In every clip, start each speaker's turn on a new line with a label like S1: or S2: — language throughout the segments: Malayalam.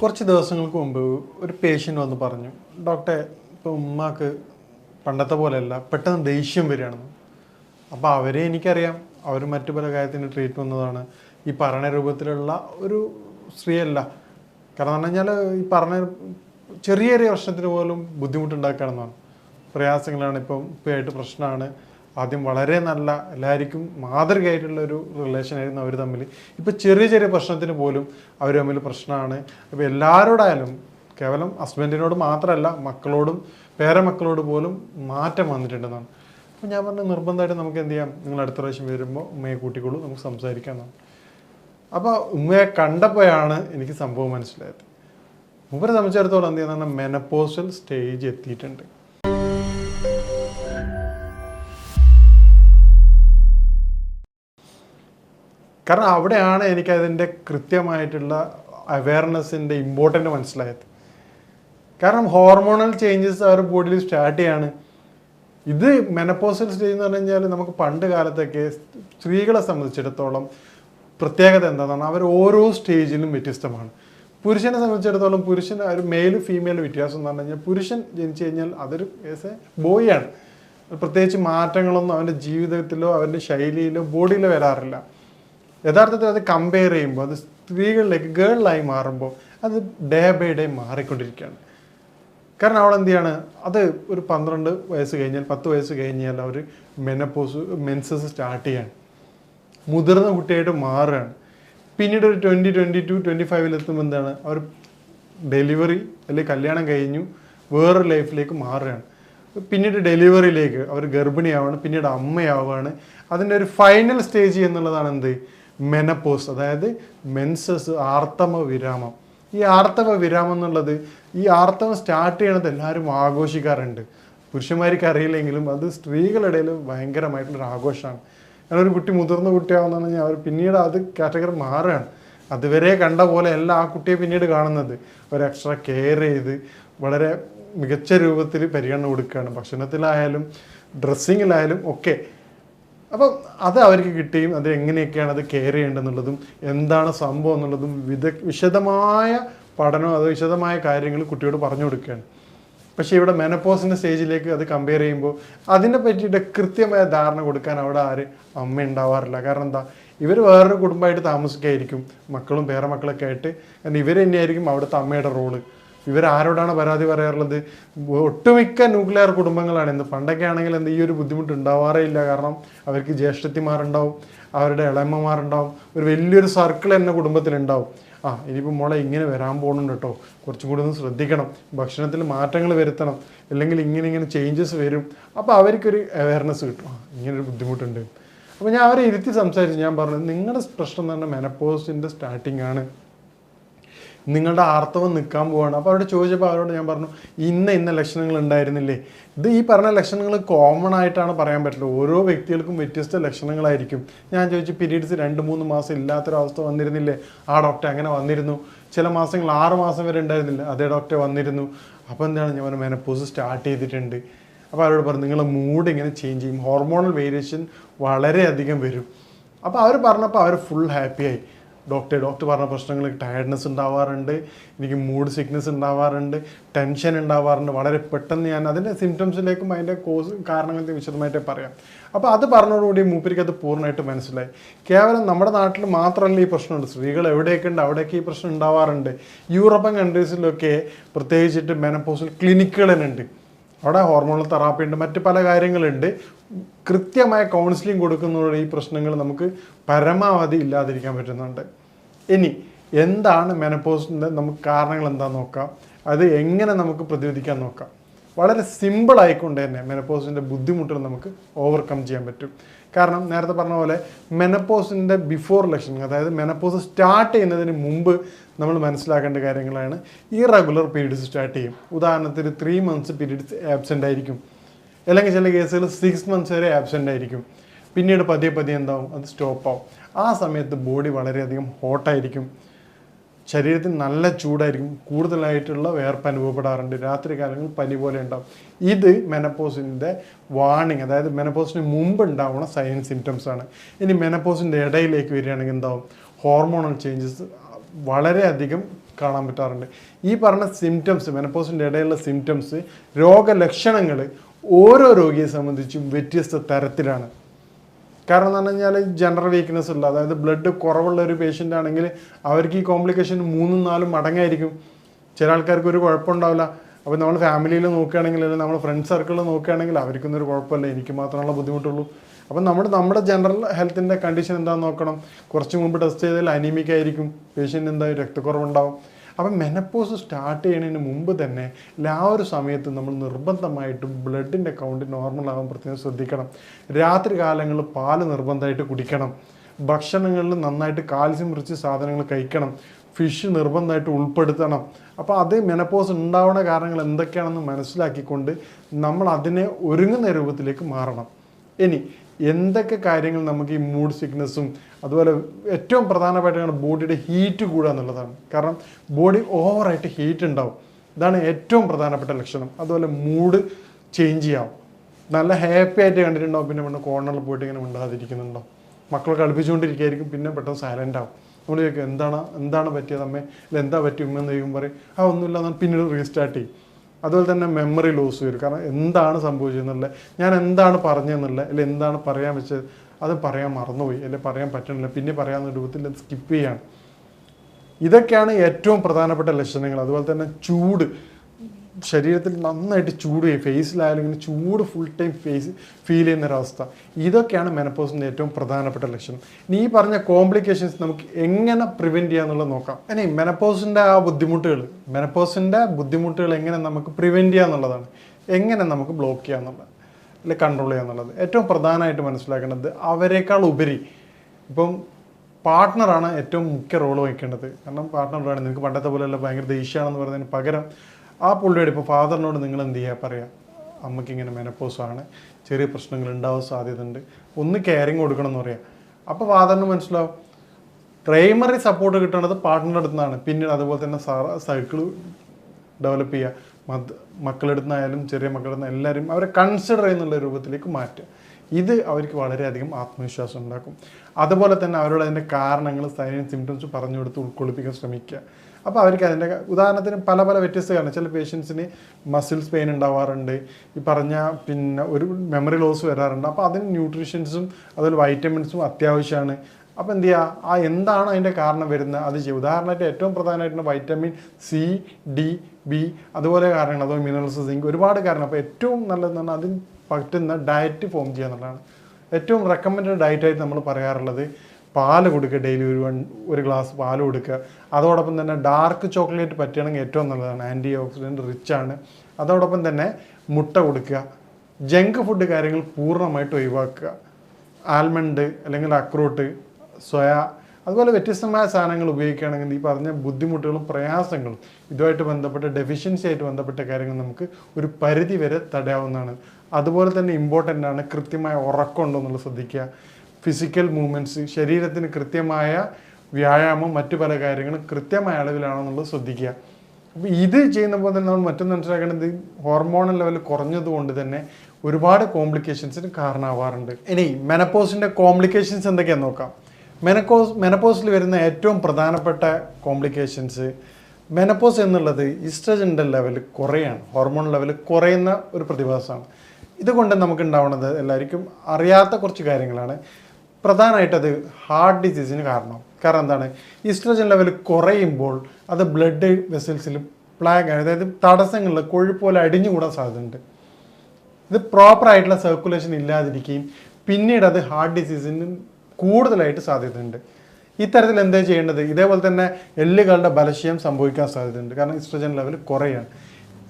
S1: കുറച്ച് ദിവസങ്ങൾക്ക് മുമ്പ് ഒരു പേഷ്യന്റ് വന്ന് പറഞ്ഞു ഡോക്ടറെ ഇപ്പോൾ ഉമ്മാക്ക് പണ്ടത്തെ പോലെയല്ല പെട്ടെന്ന് ദേഷ്യം വരികയാണെന്ന് അപ്പോൾ അവരെ എനിക്കറിയാം അവർ മറ്റു പല കാര്യത്തിന് ട്രീറ്റ് വന്നതാണ് ഈ പറഞ്ഞ രൂപത്തിലുള്ള ഒരു സ്ത്രീയല്ല. കാരണം എന്ന് പറഞ്ഞാൽ ഈ പറഞ്ഞ ചെറിയ ചെറിയ പ്രശ്നത്തിന് പോലും ബുദ്ധിമുട്ടുണ്ടാക്കുകയാണെന്നാണ്. പ്രയാസങ്ങളാണ് ഇപ്പം ഇപ്പോഴായിട്ട് പ്രശ്നമാണ്. ആദ്യം വളരെ നല്ല എല്ലാവർക്കും മാതൃകയായിട്ടുള്ള ഒരു റിലേഷൻ ആയിരുന്നു അവർ തമ്മിൽ ഇപ്പം ചെറിയ ചെറിയ പ്രശ്നത്തിന് പോലും അവർ തമ്മിൽ പ്രശ്നമാണ്. അപ്പോൾ എല്ലാവരോടായാലും കേവലം ഹസ്ബൻഡിനോട് മാത്രമല്ല മക്കളോടും പേരമക്കളോട് പോലും മാറ്റം വന്നിട്ടുണ്ടെന്നാണ്. അപ്പോൾ ഞാൻ പറഞ്ഞു നിർബന്ധമായിട്ട് നമുക്ക് എന്ത് ചെയ്യാം? നിങ്ങൾ അടുത്ത പ്രാവശ്യം വരുമ്പോൾ ഉമ്മയെ കൂട്ടിക്കോളൂ നമുക്ക് സംസാരിക്കാമെന്നാണ് അപ്പോൾ ഉമ്മയെ കണ്ടപ്പോഴാണ് എനിക്ക് സംഭവം മനസ്സിലായത്. മൂപ്പരെ സംബന്ധിച്ചിടത്തോളം എന്ത് ചെയ്യുന്ന മെനപ്പോസൽ സ്റ്റേജ് എത്തിയിട്ടുണ്ട്. കാരണം അവിടെയാണ് എനിക്ക് അതിന്റെ കൃത്യമായിട്ടുള്ള അവയർനെസ്സിന്റെ ഇമ്പോർട്ടന്റ് മനസ്സിലായത്. കാരണം ഹോർമോണൽ ചേഞ്ചസ് അവർ ബോഡിയിൽ സ്റ്റാർട്ട് ചെയ്യാണ്. ഇത് മെനപ്പോസൽ സ്റ്റേജ് എന്ന് പറഞ്ഞു കഴിഞ്ഞാൽ നമുക്ക് പണ്ട് കാലത്തൊക്കെ സ്ത്രീകളെ സംബന്ധിച്ചിടത്തോളം പ്രത്യേകത എന്താണെന്ന് അവർ ഓരോ സ്റ്റേജിലും വ്യത്യസ്തമാണ്. പുരുഷനെ സംബന്ധിച്ചിടത്തോളം പുരുഷൻ ഒരു മെയിൽ ഫീമെയിൽ വ്യത്യാസം എന്ന് പറഞ്ഞു കഴിഞ്ഞാൽ പുരുഷൻ ജനിച്ചു കഴിഞ്ഞാൽ അതൊരു ഏസ് എ ബോയ് ആണ്. പ്രത്യേകിച്ച് മാറ്റങ്ങളൊന്നും അവന്റെ ജീവിതത്തിലോ അവന്റെ ശൈലിയിലോ ബോഡിയിലോ വരാറില്ല. യഥാർത്ഥത്തിൽ അത് കമ്പയർ ചെയ്യുമ്പോൾ അത് സ്ത്രീകളിലേക്ക് ഗേളിലായി മാറുമ്പോൾ അത് ഡേ ബൈ ഡേ മാറിക്കൊണ്ടിരിക്കുകയാണ്. കാരണം അവൾ എന്ത് ചെയ്യാണ് അത് ഒരു പന്ത്രണ്ട് വയസ്സ് കഴിഞ്ഞാൽ പത്ത് വയസ്സ് കഴിഞ്ഞാൽ അവർ മെനപ്പോസ് മെൻസസ് സ്റ്റാർട്ട് ചെയ്യാണ്. മുതിർന്ന കുട്ടിയായിട്ട് മാറുകയാണ്. പിന്നീട് ഒരു ട്വന്റി ട്വന്റി ടു ട്വന്റി ഫൈവിൽ എത്തുമ്പോൾ എന്താണ്? അവർ ഡെലിവറി അല്ലെങ്കിൽ കല്യാണം കഴിഞ്ഞു വേറൊരു ലൈഫിലേക്ക് മാറുകയാണ്. പിന്നീട് ഡെലിവറിയിലേക്ക് അവർ ഗർഭിണിയാവാണ് പിന്നീട് അമ്മയാവുകയാണ്. അതിന്റെ ഒരു ഫൈനൽ സ്റ്റേജ് എന്നുള്ളതാണ് എന്ത്? മെനപ്പോസ് അതായത് മെൻസസ് ആർത്തവ വിരാമം ഈ ആർത്തവ വിരാമം എന്നുള്ളത് ഈ ആർത്തവം സ്റ്റാർട്ട് ചെയ്യണത് എല്ലാവരും ആഘോഷിക്കാറുണ്ട്. പുരുഷന്മാർക്ക് അറിയില്ലെങ്കിലും അത് സ്ത്രീകളുടെ ഇടയിൽ ഭയങ്കരമായിട്ടുള്ളൊരു ആഘോഷമാണ്. കാരണം ഒരു കുട്ടി മുതിർന്ന കുട്ടിയാവുന്നതെന്ന് അവർ പിന്നീട് അത് കാറ്റഗറി മാറുകയാണ്. അതുവരെ കണ്ട പോലെ അല്ല ആ കുട്ടിയെ പിന്നീട് കാണുന്നത്. ഒരു എക്സ്ട്രാ കെയർ ചെയ്ത് വളരെ മികച്ച രൂപത്തിൽ പരിഗണന കൊടുക്കുകയാണ്. ഭക്ഷണത്തിലായാലും ഡ്രസ്സിങ്ങിലായാലും ഒക്കെ അപ്പം അത് അവർക്ക് കിട്ടുകയും അത് എങ്ങനെയൊക്കെയാണ് അത് കെയർ ചെയ്യേണ്ടതെന്നുള്ളതും എന്താണ് സംഭവം എന്നുള്ളതും വിദ വിശദമായ പഠനം അത് വിശദമായ കാര്യങ്ങൾ കുട്ടിയോട് പറഞ്ഞു കൊടുക്കുകയാണ്. പക്ഷേ ഇവിടെ മെനപ്പോസിന്റെ സ്റ്റേജിലേക്ക് അത് കമ്പയർ ചെയ്യുമ്പോൾ അതിനെ പറ്റിയിട്ട് കൃത്യമായ ധാരണ കൊടുക്കാൻ അവിടെ ആര് അമ്മ ഉണ്ടാവാറില്ല. കാരണം എന്താ? ഇവർ വേറൊരു കുടുംബമായിട്ട് താമസിക്കായിരിക്കും. മക്കളും പേരമക്കളൊക്കെ ആയിട്ട്. കാരണം ഇവർ തന്നെയായിരിക്കും അവിടുത്തെ അമ്മയുടെ റോൾ ഇവർ ആരോടാണ് പരാതി പറയാറുള്ളത്? ഒട്ടുമിക്ക ന്യൂക്ലിയർ കുടുംബങ്ങളാണ്. എന്ത് പണ്ടൊക്കെ ആണെങ്കിൽ എന്ത് ഈ ഒരു ബുദ്ധിമുട്ട് ഉണ്ടാവാറേ ഇല്ല. കാരണം അവർക്ക് ജ്യേഷ്ഠത്തിമാരുണ്ടാവും അവരുടെ ഇളയമ്മമാരുണ്ടാവും ഒരു വലിയൊരു സർക്കിൾ തന്നെ കുടുംബത്തിലുണ്ടാവും. ആ ഇനിയിപ്പോൾ മോളെ ഇങ്ങനെ വരാൻ പോകുന്നുണ്ട് കേട്ടോ കുറച്ചും കൂടി ഒന്ന് ശ്രദ്ധിക്കണം. ഭക്ഷണത്തിൽ മാറ്റങ്ങൾ വരുത്തണം. അല്ലെങ്കിൽ ഇങ്ങനെ ഇങ്ങനെ ചേഞ്ചസ് വരും. അപ്പോൾ അവർക്കൊരു അവയർനെസ് കിട്ടും. ആ ഇങ്ങനൊരു ബുദ്ധിമുട്ടുണ്ട്. അപ്പോൾ ഞാൻ അവരെ ഇരുത്തി സംസാരിച്ച്. ഞാൻ പറഞ്ഞു നിങ്ങളുടെ പ്രശ്നം പറഞ്ഞാൽ മെനപ്പോസിന്റെ സ്റ്റാർട്ടിംഗ് ആണ്. നിങ്ങളുടെ ആർത്തവം നിൽക്കാൻ പോവാണ്. അപ്പോൾ അവരോട് ചോദിച്ചപ്പോൾ അവരോട് ഞാൻ പറഞ്ഞു ഇന്ന ഇന്ന ലക്ഷണങ്ങൾ ഉണ്ടായിരുന്നില്ലേ? ഇത് ഈ പറഞ്ഞ ലക്ഷണങ്ങൾ കോമൺ ആയിട്ടാണ് പറയാൻ പറ്റില്ല ഓരോ വ്യക്തികൾക്കും വ്യത്യസ്ത ലക്ഷണങ്ങളായിരിക്കും. ഞാൻ ചോദിച്ചു പീരീഡ്സ് രണ്ട് മൂന്ന് മാസം ഇല്ലാത്തൊരവസ്ഥ വന്നിരുന്നില്ലേ? ആ ഡോക്ടർ അങ്ങനെ വന്നിരുന്നു. ചില മാസങ്ങൾ ആറ് മാസം വരെ ഉണ്ടായിരുന്നില്ല? അതേ ഡോക്ടർ വന്നിരുന്നു. അപ്പോൾ എന്താണ്? ഞാൻ പറഞ്ഞു മെനപ്പോസ് സ്റ്റാർട്ട് ചെയ്തിട്ടുണ്ട്. അപ്പോൾ അവരോട് പറഞ്ഞു നിങ്ങളുടെ മൂഡ് ഇങ്ങനെ ചേഞ്ച് ചെയ്യും. ഹോർമോണൽ വേരിയേഷൻ വളരെയധികം വരും. അപ്പോൾ അവർ പറഞ്ഞപ്പോൾ അവർ ഫുൾ ഹാപ്പിയായി ഡോക്ടർ ഡോക്ടർ പറഞ്ഞ പ്രശ്നങ്ങൾ ടയർഡ്നെസ് ഉണ്ടാവാറുണ്ട് എനിക്ക് മൂഡ് സിക്നെസ് ഉണ്ടാവാറുണ്ട് ടെൻഷൻ ഉണ്ടാവാറുണ്ട്. വളരെ പെട്ടെന്ന് ഞാൻ അതിന്റെ സിംറ്റംസിലേക്കും അതിന്റെ കോസ് കാരണങ്ങളെ വിശദമായിട്ട് പറയാം. അപ്പോൾ അത് പറഞ്ഞതോടുകൂടി മൂപ്പരിക്ക് അത് പൂർണമായിട്ട് മനസ്സിലായി. കേവലം നമ്മുടെ നാട്ടിൽ മാത്രമല്ല ഈ പ്രശ്നമുണ്ട്. സ്ത്രീകൾ എവിടെയൊക്കെ ഉണ്ട് അവിടെയൊക്കെ ഈ പ്രശ്നം ഉണ്ടാവാറുണ്ട്. യൂറോപ്യൻ കൺട്രീസിലൊക്കെ പ്രത്യേകിച്ചിട്ട് മെനപ്പോസിൽ ക്ലിനിക്കുകൾ തന്നെ ഉണ്ട്. അവിടെ ഹോർമോണൽ തെറാപ്പി ഉണ്ട് മറ്റ് പല കാര്യങ്ങളുണ്ട്. കൃത്യമായ കൗൺസിലിംഗ് കൊടുക്കുന്നതോടെ ഈ പ്രശ്നങ്ങൾ നമുക്ക് പരമാവധി ഇല്ലാതിരിക്കാൻ പറ്റുന്നുണ്ട്. ഇനി എന്താണ് മെനപ്പോസിന്റെ നമുക്ക് കാരണങ്ങൾ എന്താണെന്ന് നോക്കാം. അത് എങ്ങനെ നമുക്ക് പ്രതിരോധിക്കാൻ നോക്കാം. വളരെ സിമ്പിൾ ആയിക്കൊണ്ട് തന്നെ മെനപ്പോസിന്റെ ബുദ്ധിമുട്ടുകൾ നമുക്ക് ഓവർകം ചെയ്യാൻ പറ്റും. കാരണം നേരത്തെ പറഞ്ഞ പോലെ മെനപ്പോസിന്റെ ബിഫോർ ലക്ഷൻ അതായത് മെനപ്പോസ് സ്റ്റാർട്ട് ചെയ്യുന്നതിന് മുമ്പ് നമ്മൾ മനസ്സിലാക്കേണ്ട കാര്യങ്ങളാണ്. ഈ റെഗുലർ പീരീഡ്സ് സ്റ്റാർട്ട് ചെയ്യും. ഉദാഹരണത്തിന് ത്രീ മന്ത്സ് പീരീഡ്സ് ആബ്സെന്റ് ആയിരിക്കും. അല്ലെങ്കിൽ ചില കേസുകൾ സിക്സ് മന്ത്സ് വരെ ആബ്സെന്റ് ആയിരിക്കും. പിന്നീട് പതിയെ പതിയെ എന്താവും? അത് സ്റ്റോപ്പ് ആവും. ആ സമയത്ത് ബോഡി വളരെയധികം ഹോട്ടായിരിക്കും ശരീരത്തിന് നല്ല ചൂടായിരിക്കും. കൂടുതലായിട്ടുള്ള വേർപ്പ് അനുഭവപ്പെടാറുണ്ട്. രാത്രി കാലങ്ങളിൽ പനി പോലെ ഉണ്ടാവും. ഇത് മെനപ്പോസിന്റെ വാണിംഗ് അതായത് മെനപ്പോസിന് മുമ്പ് ഉണ്ടാവുന്ന സൈൻ സിംറ്റംസ് ആണ്. ഇനി മെനപ്പോസിന്റെ ഇടയിലേക്ക് വരികയാണെങ്കിൽ എന്താവും? ഹോർമോണൽ ചേഞ്ചസ് വളരെയധികം കാണാൻ പറ്റാറുണ്ട്. ഈ പറഞ്ഞ സിംറ്റംസ് മെനപ്പോസിന്റെ ഇടയിലുള്ള സിംറ്റംസ് രോഗലക്ഷണങ്ങൾ ഓരോ രോഗിയെ സംബന്ധിച്ചും വ്യത്യസ്ത തരത്തിലാണ്. കാരണം എന്ന് പറഞ്ഞു കഴിഞ്ഞാൽ ജനറൽ വീക്ക്നെസ് ഉള്ള അതായത് ബ്ലഡ് കുറവുള്ള ഒരു പേഷ്യന്റ് ആണെങ്കിൽ അവർക്ക് ഈ കോംപ്ലിക്കേഷൻ മൂന്നും നാലും മടങ്ങായിരിക്കും. ചില ആൾക്കാർക്ക് ഒരു കുഴപ്പമുണ്ടാവില്ല. അപ്പോൾ നമ്മൾ ഫാമിലിയിൽ നോക്കുകയാണെങ്കിൽ അല്ലെങ്കിൽ നമ്മൾ ഫ്രണ്ട് സർക്കിളിൽ നോക്കുകയാണെങ്കിൽ അവർക്കൊന്നും ഒരു കുഴപ്പമില്ല. എനിക്ക് മാത്രമുള്ള ബുദ്ധിമുട്ടുള്ളൂ. അപ്പം നമ്മുടെ നമ്മുടെ ജനറൽ ഹെൽത്തിന്റെ കണ്ടീഷൻ എന്താണെന്ന് നോക്കണം. കുറച്ച് മുമ്പ് ടെസ്റ്റ് ചെയ്താൽ അനീമിക്കായിരിക്കും പേഷ്യന്റ് എന്താ രക്തക്കുറവുണ്ടാവും. അപ്പം മെനപ്പോസ് സ്റ്റാർട്ട് ചെയ്യുന്നതിന് മുമ്പ് തന്നെ എല്ലാ ഒരു സമയത്തും നമ്മൾ നിർബന്ധമായിട്ടും ബ്ലഡിന്റെ കൗണ്ട് നോർമൽ ആവാൻ പ്രത്യേകം ശ്രദ്ധിക്കണം. രാത്രി കാലങ്ങളിൽ പാൽ നിർബന്ധമായിട്ട് കുടിക്കണം. ഭക്ഷണങ്ങളിൽ നന്നായിട്ട് കാൽസ്യം റിച്ച് സാധനങ്ങൾ കഴിക്കണം. ഫിഷ് നിർബന്ധമായിട്ട് ഉൾപ്പെടുത്തണം. അപ്പോൾ അത് മെനപ്പോസ് ഉണ്ടാവുന്ന കാരണങ്ങൾ എന്തൊക്കെയാണെന്ന് മനസ്സിലാക്കിക്കൊണ്ട് നമ്മൾ അതിനെ ഒരുങ്ങുന്ന രൂപത്തിലേക്ക് മാറണം. ഇനി എന്തൊക്കെ കാര്യങ്ങൾ നമുക്ക് ഈ മൂഡ് സിക്നസ്സും അതുപോലെ ഏറ്റവും പ്രധാനമായിട്ടാണ് ബോഡിയുടെ ഹീറ്റ് കൂടുക എന്നുള്ളതാണ്. കാരണം ബോഡി ഓവറായിട്ട് ഹീറ്റ് ഉണ്ടാവും ഇതാണ് ഏറ്റവും പ്രധാനപ്പെട്ട ലക്ഷണം. അതുപോലെ മൂഡ് ചേഞ്ച് ചെയ്യാവും. നല്ല ഹാപ്പി ആയിട്ട് കണ്ടിട്ടുണ്ടാവും. പിന്നെ പെട്ടെന്ന് കോർണറിൽ പോയിട്ട് ഇങ്ങനെ മിണ്ടാതിരിക്കുന്നുണ്ടോ? മക്കളെ കളിപ്പിച്ചുകൊണ്ടിരിക്കുകയായിരിക്കും പിന്നെ പെട്ടെന്ന് സൈലന്റ് ആവും. നമ്മൾ ചോദിക്കും എന്താണ്? എന്താണ് പറ്റിയത് അമ്മേ? അല്ല എന്താ പറ്റി? ചോദിക്കുമ്പോൾ പറയും ആ ഒന്നുമില്ല എന്നാൽ പിന്നീട് റീസ്റ്റാർട്ട് ചെയ്യും. അതുപോലെ തന്നെ മെമ്മറി ലോസ് വരും. കാരണം എന്താണ് സംഭവിച്ചതെന്നുള്ള ഞാൻ എന്താണ് പറഞ്ഞതെന്നുള്ള അല്ലെ എന്താണ് പറയാൻ വെച്ചത് അത് പറയാൻ മറന്നുപോയി അല്ലെ പറയാൻ പറ്റണില്ല പിന്നെ പറയാവുന്ന രൂപത്തിൽ സ്കിപ്പ് ചെയ്യാണ്. ഇതൊക്കെയാണ് ഏറ്റവും പ്രധാനപ്പെട്ട ലക്ഷണങ്ങൾ. അതുപോലെ തന്നെ ചൂട്. ശരീരത്തിൽ നന്നായിട്ട് ചൂട് ചെയ്യും. ഫേസിലായാലും ഇങ്ങനെ ചൂട് ഫുൾ ടൈം ഫേസ് ഫീൽ ചെയ്യുന്ന ഒരവസ്ഥ. ഇതൊക്കെയാണ് മെനപ്പോസിന്റെ ഏറ്റവും പ്രധാനപ്പെട്ട ലക്ഷണം. ഈ പറഞ്ഞ കോംപ്ലിക്കേഷൻസ് നമുക്ക് എങ്ങനെ പ്രിവെന്റ് ചെയ്യാന്നുള്ളത് നോക്കാം. ഇനി മെനപ്പോസിന്റെ ആ ബുദ്ധിമുട്ടുകൾ മെനപ്പോസിന്റെ ബുദ്ധിമുട്ടുകൾ എങ്ങനെ നമുക്ക് പ്രിവെന്റ് ചെയ്യാന്നുള്ളതാണ് എങ്ങനെ നമുക്ക് ബ്ലോക്ക് ചെയ്യാന്നുള്ളത് അല്ലെങ്കിൽ കൺട്രോൾ ചെയ്യാന്നുള്ളത് ഏറ്റവും പ്രധാനമായിട്ട് മനസ്സിലാക്കേണ്ടത് അവരെക്കാൾ ഉപരി ഇപ്പം പാർട്ട്ണറാണ് ഏറ്റവും മുഖ്യ റോൾ വഹിക്കേണ്ടത്. കാരണം പാർട്ട്ണറാണ് നിങ്ങൾക്ക് പണ്ടത്തെ പോലെയല്ല ഭയങ്കര ദേഷ്യമാണെന്ന് പറയുന്നതിന് പകരം ആ പുള്ളിയോട് ഇപ്പോൾ ഫാദറിനോട് നിങ്ങൾ എന്ത് ചെയ്യുക പറയാം? അമ്മയ്ക്ക് ഇങ്ങനെ മെനപ്പോസാണ് ചെറിയ പ്രശ്നങ്ങൾ ഉണ്ടാവാൻ സാധ്യതയുണ്ട്. ഒന്ന് കെയറിങ് കൊടുക്കണം എന്ന് പറയാം. അപ്പോൾ ഫാദറിന് മനസ്സിലാവും. പ്രൈമറി സപ്പോർട്ട് കിട്ടുന്നത് പാർട്ട്ണറുടെ അടുത്ത് നിന്നാണ് പിന്നീട് അതുപോലെ തന്നെ സൈക്കിൾ ഡെവലപ്പ് ചെയ്യുക മത് മക്കളുടെ നിന്നായാലും ചെറിയ മക്കളുടെ നിന്ന് എല്ലാവരും അവരെ കൺസിഡർ ചെയ്യുന്നുള്ള രൂപത്തിലേക്ക് മാറ്റുക. ഇത് അവർക്ക് വളരെയധികം ആത്മവിശ്വാസം ഉണ്ടാക്കും. അതുപോലെ തന്നെ അവരോട് അതിന്റെ കാരണങ്ങൾ സൈൻ സിംറ്റംസ് പറഞ്ഞു കൊടുത്ത് ഉൾക്കൊള്ളിപ്പിക്കാൻ ശ്രമിക്കുക. അപ്പോൾ അവർക്ക് അതിന്റെ ഉദാഹരണത്തിന് പല പല വ്യത്യസ്ത കാരണം ചില പേഷ്യൻസിന് മസിൽസ് പെയിൻ ഉണ്ടാവാറുണ്ട്. ഈ പറഞ്ഞ പിന്നെ ഒരു മെമ്മറി ലോസ് വരാറുണ്ട്. അപ്പോൾ അതിന് ന്യൂട്രീഷൻസും അതുപോലെ വൈറ്റമിൻസും അത്യാവശ്യമാണ്. അപ്പോൾ എന്ത് ചെയ്യുക ആ എന്താണ് അതിന്റെ കാരണം വരുന്നത്? അത് ചെയ്യുക ഉദാഹരണമായിട്ട് ഏറ്റവും പ്രധാനമായിട്ടുള്ള വൈറ്റമിൻ സി ഡി ബി അതുപോലെ കാരണങ്ങൾ അതുപോലെ മിനറൽസ് സിങ്ക് ഒരുപാട് കാരണം അപ്പോൾ ഏറ്റവും നല്ലതെന്ന് പറഞ്ഞാൽ അതിന് പറ്റുന്ന ഡയറ്റ് ഫോം ചെയ്യുക എന്നുള്ളതാണ്. ഏറ്റവും റെക്കമെൻഡ് ഡയറ്റായിട്ട് നമ്മൾ പറയാറുള്ളത്. പാൽ കൊടുക്കുക ഡെയിലി ഒരു വൺ ഒരു ഗ്ലാസ് പാൽ കൊടുക്കുക. അതോടൊപ്പം തന്നെ ഡാർക്ക് ചോക്ലേറ്റ് പറ്റുകയാണെങ്കിൽ ഏറ്റവും നല്ലതാണ്. ആന്റി ഓക്സിഡന്റ് റിച്ച് ആണ്. അതോടൊപ്പം തന്നെ മുട്ട കൊടുക്കുക. ജങ്ക് ഫുഡ് കാര്യങ്ങൾ പൂർണമായിട്ട് ഒഴിവാക്കുക. ആൽമണ്ട് അല്ലെങ്കിൽ അക്രൂട്ട് സോയ അതുപോലെ വ്യത്യസ്തമായ സാധനങ്ങൾ ഉപയോഗിക്കുകയാണെങ്കിൽ ഈ പറഞ്ഞ ബുദ്ധിമുട്ടുകളും പ്രയാസങ്ങളും ഇതുമായിട്ട് ബന്ധപ്പെട്ട ഡെഫിഷ്യൻസി ആയിട്ട് ബന്ധപ്പെട്ട കാര്യങ്ങൾ നമുക്ക് ഒരു പരിധി വരെ തടയാവുന്നതാണ്. അതുപോലെ തന്നെ ഇമ്പോർട്ടന്റ് ആണ് കൃത്യമായ ഉറക്കമുണ്ടോ എന്നുള്ളത് ശ്രദ്ധിക്കുക. ഫിസിക്കൽ മൂവ്മെന്റ്സ് ശരീരത്തിന് കൃത്യമായ വ്യായാമം മറ്റു പല കാര്യങ്ങളും കൃത്യമായ അളവിലാണെന്നുള്ളത് ശ്രദ്ധിക്കുക. അപ്പോൾ ഇത് ചെയ്യുന്നപ്പോൾ തന്നെ നമ്മൾ മറ്റൊന്ന് മനസ്സിലാക്കേണ്ടത് ഹോർമോണൽ ലെവൽ കുറഞ്ഞതുകൊണ്ട് തന്നെ ഒരുപാട് കോംപ്ലിക്കേഷൻസിന് കാരണമാവാറുണ്ട്. ഇനി മെനപ്പോസിന്റെ കോംപ്ലിക്കേഷൻസ് എന്തൊക്കെയാണെന്ന് നോക്കാം. മെനക്കോസ് മെനപ്പോസിൽ വരുന്ന ഏറ്റവും പ്രധാനപ്പെട്ട കോംപ്ലിക്കേഷൻസ് മെനപ്പോസ് എന്നുള്ളത് ഇസ്ട്രജന്റെ ലെവൽ കുറയാണ്. ഹോർമോൺ ലെവൽ കുറയുന്ന ഒരു പ്രതിഭാസമാണ്. ഇതുകൊണ്ട് നമുക്ക് ഉണ്ടാവുന്നത് എല്ലാവർക്കും അറിയാത്ത കുറച്ച് കാര്യങ്ങളാണ്. പ്രധാനമായിട്ടത് ഹാർട്ട് ഡിസീസിന് കാരണം. കാരണം എന്താണ്? ഈസ്ട്രജൻ ലെവൽ കുറയുമ്പോൾ അത് ബ്ലഡ് വെസൽസിൽ പ്ലാഗ് അതായത് തടസ്സങ്ങളിൽ കൊഴുപ്പ് പോലെ അടിഞ്ഞുകൂടാൻ സാധ്യതയുണ്ട്. ഇത് പ്രോപ്പറായിട്ടുള്ള സർക്കുലേഷൻ ഇല്ലാതിരിക്കുകയും പിന്നീട് അത് ഹാർട്ട് ഡിസീസിന് കൂടുതലായിട്ട് സാധ്യതയുണ്ട്. ഇത്തരത്തിൽ എന്താ ചെയ്യേണ്ടത്? ഇതേപോലെ തന്നെ എല്ലുകളുടെ ബലക്ഷയം സംഭവിക്കാൻ സാധ്യതയുണ്ട്. കാരണം ഇസ്ട്രജൻ ലെവൽ കുറയാണ്.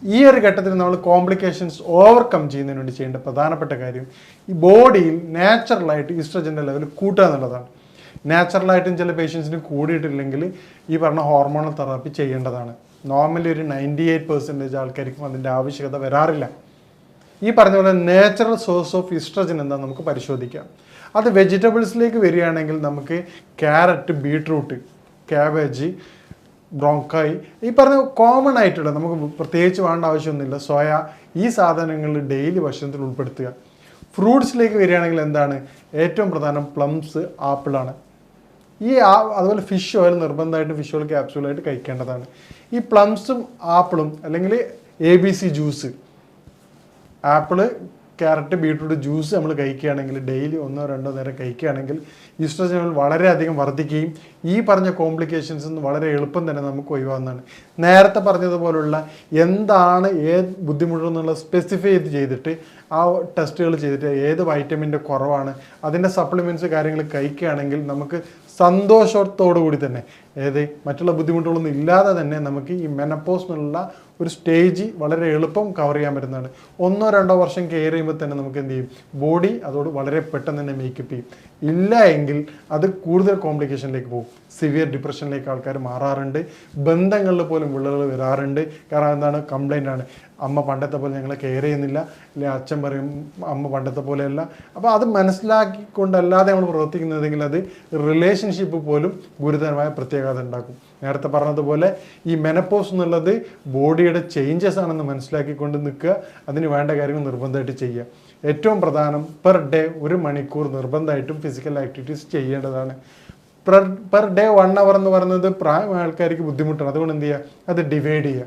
S1: ഈ ഒരു ഘട്ടത്തിൽ നമ്മൾ കോംപ്ലിക്കേഷൻസ് ഓവർകം ചെയ്യുന്നതിന് വേണ്ടി ചെയ്യേണ്ട പ്രധാനപ്പെട്ട കാര്യം ഈ ബോഡിയിൽ നാച്ചുറലായിട്ട് ഈസ്ട്രജന്റെ ലെവൽ കൂട്ടുക എന്നുള്ളതാണ്. നാച്ചുറലായിട്ടും ചില പേഷ്യൻസിന് കൂടിയിട്ടില്ലെങ്കിൽ ഈ പറഞ്ഞ ഹോർമോണൽ തെറാപ്പി ചെയ്യേണ്ടതാണ്. നോർമലി ഒരു നയന്റി എയ്റ്റ് പെർസെന്റേജ് ആൾക്കാർക്കും അതിന്റെ ആവശ്യകത വരാറില്ല. ഈ പറഞ്ഞ പോലെ നാച്ചുറൽ സോഴ്സ് ഓഫ് ഇസ്ട്രജൻ എന്താ നമുക്ക് പരിശോധിക്കാം. അത് വെജിറ്റബിൾസിലേക്ക് വരികയാണെങ്കിൽ നമുക്ക് ക്യാരറ്റ് ബീട്രൂട്ട് ക്യാബേജ് ബ്രോങ്കായി ഈ പറഞ്ഞ കോമൺ ആയിട്ടുള്ള നമുക്ക് പ്രത്യേകിച്ച് വേണ്ട ആവശ്യമൊന്നുമില്ല. സോയ ഈ സാധനങ്ങൾ ഡെയിലി ഭക്ഷണത്തിൽ ഉൾപ്പെടുത്തുക. ഫ്രൂട്ട്സിലേക്ക് വരികയാണെങ്കിൽ എന്താണ്? ഏറ്റവും പ്രധാനം പ്ലംസ് ആപ്പിളാണ് ഈ അതുപോലെ ഫിഷ് ഓയിൽ നിർബന്ധമായിട്ടും ഫിഷ് ഓയിൽ ക്യാപ്സ്യൂളായിട്ട് കഴിക്കേണ്ടതാണ്. ഈ പ്ലംസും ആപ്പിളും അല്ലെങ്കിൽ A B C juice apple carrot beetroot juice നമ്മൾ കഴിക്കുകയാണെങ്കിൽ ഡെയിലി ഒന്നോ രണ്ടോ നേരം കഴിക്കുകയാണെങ്കിൽ ഈസ്ട്രജനുകൾ വളരെയധികം വർദ്ധിക്കുകയും ഈ പറഞ്ഞ കോംപ്ലിക്കേഷൻസ് വളരെ എളുപ്പം തന്നെ നമുക്ക് ഒഴിവാകുന്നതാണ്. നേരത്തെ പറഞ്ഞതുപോലുള്ള എന്താണ് ഏത് ബുദ്ധിമുട്ടെന്നുള്ള സ്പെസിഫൈ ചെയ്ത് ചെയ്തിട്ട് ആ ടെസ്റ്റുകൾ ചെയ്തിട്ട് ഏത് വൈറ്റമിന്റെ കുറവാണ് അതിന്റെ സപ്ലിമെന്റ്സ് കാര്യങ്ങൾ കഴിക്കുകയാണെങ്കിൽ നമുക്ക് സന്തോഷത്തോടു കൂടി തന്നെ ഏത് മറ്റുള്ള ബുദ്ധിമുട്ടുകളൊന്നും ഇല്ലാതെ തന്നെ നമുക്ക് ഈ മെനപ്പോസ് എന്നുള്ള ഒരു സ്റ്റേജ് വളരെ എളുപ്പം കവർ ചെയ്യാൻ പറ്റുന്നതാണ്. ഒന്നോ രണ്ടോ വർഷം കെയർ ചെയ്യുമ്പോൾ തന്നെ നമുക്ക് എന്ത് ചെയ്യും? ബോഡി അതോട് വളരെ പെട്ടെന്ന് തന്നെ മേക്കപ്പ് ചെയ്യും. ഇല്ല എങ്കിൽ അത് കൂടുതൽ കോംപ്ലിക്കേഷനിലേക്ക് പോകും. സിവിയർ ഡിപ്രഷനിലേക്ക് ആൾക്കാർ മാറാറുണ്ട്. ബന്ധങ്ങളിൽ പോലും വിള്ളലുകൾ വരാറുണ്ട്. കാരണം എന്താണ്? കംപ്ലൈന്റ് ആണ്. അമ്മ പണ്ടത്തെ പോലെ ഞങ്ങളെ കെയർ ചെയ്യുന്നില്ല. അല്ലെങ്കിൽ അച്ഛൻ പറയും അമ്മ പണ്ടത്തെ പോലെയല്ല. അപ്പോൾ അത് മനസ്സിലാക്കിക്കൊണ്ടല്ലാതെ നമ്മൾ പ്രവർത്തിക്കുന്നതെങ്കിൽ അത് റിലേഷൻഷിപ്പ് പോലും ഗുരുതരമായ പ്രത്യാഘാതം ഉണ്ടാക്കും. നേരത്തെ പറഞ്ഞതുപോലെ ഈ മെനപ്പോസ് എന്നുള്ളത് ബോഡിയുടെ ചേഞ്ചസ് ആണെന്ന് മനസ്സിലാക്കിക്കൊണ്ട് നിൽക്കുക. അതിന് വേണ്ട കാര്യങ്ങൾ നിർബന്ധമായിട്ട് ചെയ്യുക. ഏറ്റവും പ്രധാനം പെർ ഡേ ഒരു മണിക്കൂർ നിർബന്ധമായിട്ടും ഫിസിക്കൽ ആക്ടിവിറ്റീസ് ചെയ്യേണ്ടതാണ്. Per per day one hour എന്ന് പറയുന്നത് പ്രായമായ ആൾക്കാർക്ക് ബുദ്ധിമുട്ടാണ്. അതുകൊണ്ട് എന്ത് ചെയ്യുക? അത് ഡിവൈഡ് ചെയ്യുക.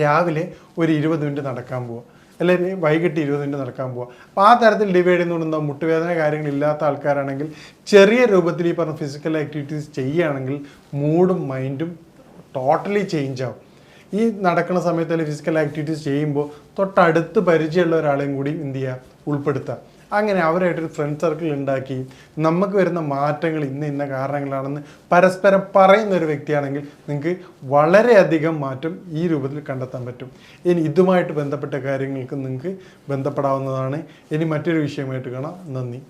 S1: രാവിലെ ഒരു ഇരുപത് മിനിറ്റ് നടക്കാൻ പോവുക. അല്ലെങ്കിൽ വൈകിട്ട് ഇരുപത് മിനിറ്റ് നടക്കാൻ പോവുക അപ്പോൾ ആ തരത്തിൽ ഡിവൈഡ് ചെയ്യുന്നതുകൊണ്ട് മുട്ടുവേദന കാര്യങ്ങളില്ലാത്ത ആൾക്കാരാണെങ്കിൽ ചെറിയ രൂപത്തിൽ ഈ പറഞ്ഞ ഫിസിക്കൽ ആക്ടിവിറ്റീസ് ചെയ്യുകയാണെങ്കിൽ മൂഡും മൈൻഡും ടോട്ടലി ചേഞ്ച് ആവും. ഈ നടക്കുന്ന സമയത്ത് അല്ലെങ്കിൽ ഫിസിക്കൽ ആക്ടിവിറ്റീസ് ചെയ്യുമ്പോൾ തൊട്ടടുത്ത് പരിചയമുള്ള ഒരാളെയും കൂടി എന്ത് ചെയ്യുക? ഉൾപ്പെടുത്തുക. അങ്ങനെ അവരായിട്ടൊരു ഫ്രണ്ട് സർക്കിൾ ഉണ്ടാക്കി നമുക്ക് വരുന്ന മാറ്റങ്ങൾ ഇന്ന ഇന്ന കാരണങ്ങളാണെന്ന് പരസ്പരം പറയുന്ന ഒരു വ്യക്തിയാണെങ്കിൽ നിങ്ങൾക്ക് വളരെയധികം മാറ്റം ഈ രൂപത്തിൽ കണ്ടെത്താൻ പറ്റും. ഇനി ഇതുമായിട്ട് ബന്ധപ്പെട്ട കാര്യങ്ങൾക്ക് നിങ്ങൾക്ക് ബന്ധപ്പെടാവുന്നതാണ്. ഇനി മറ്റൊരു വിഷയമായിട്ട് കാണാം. നന്ദി.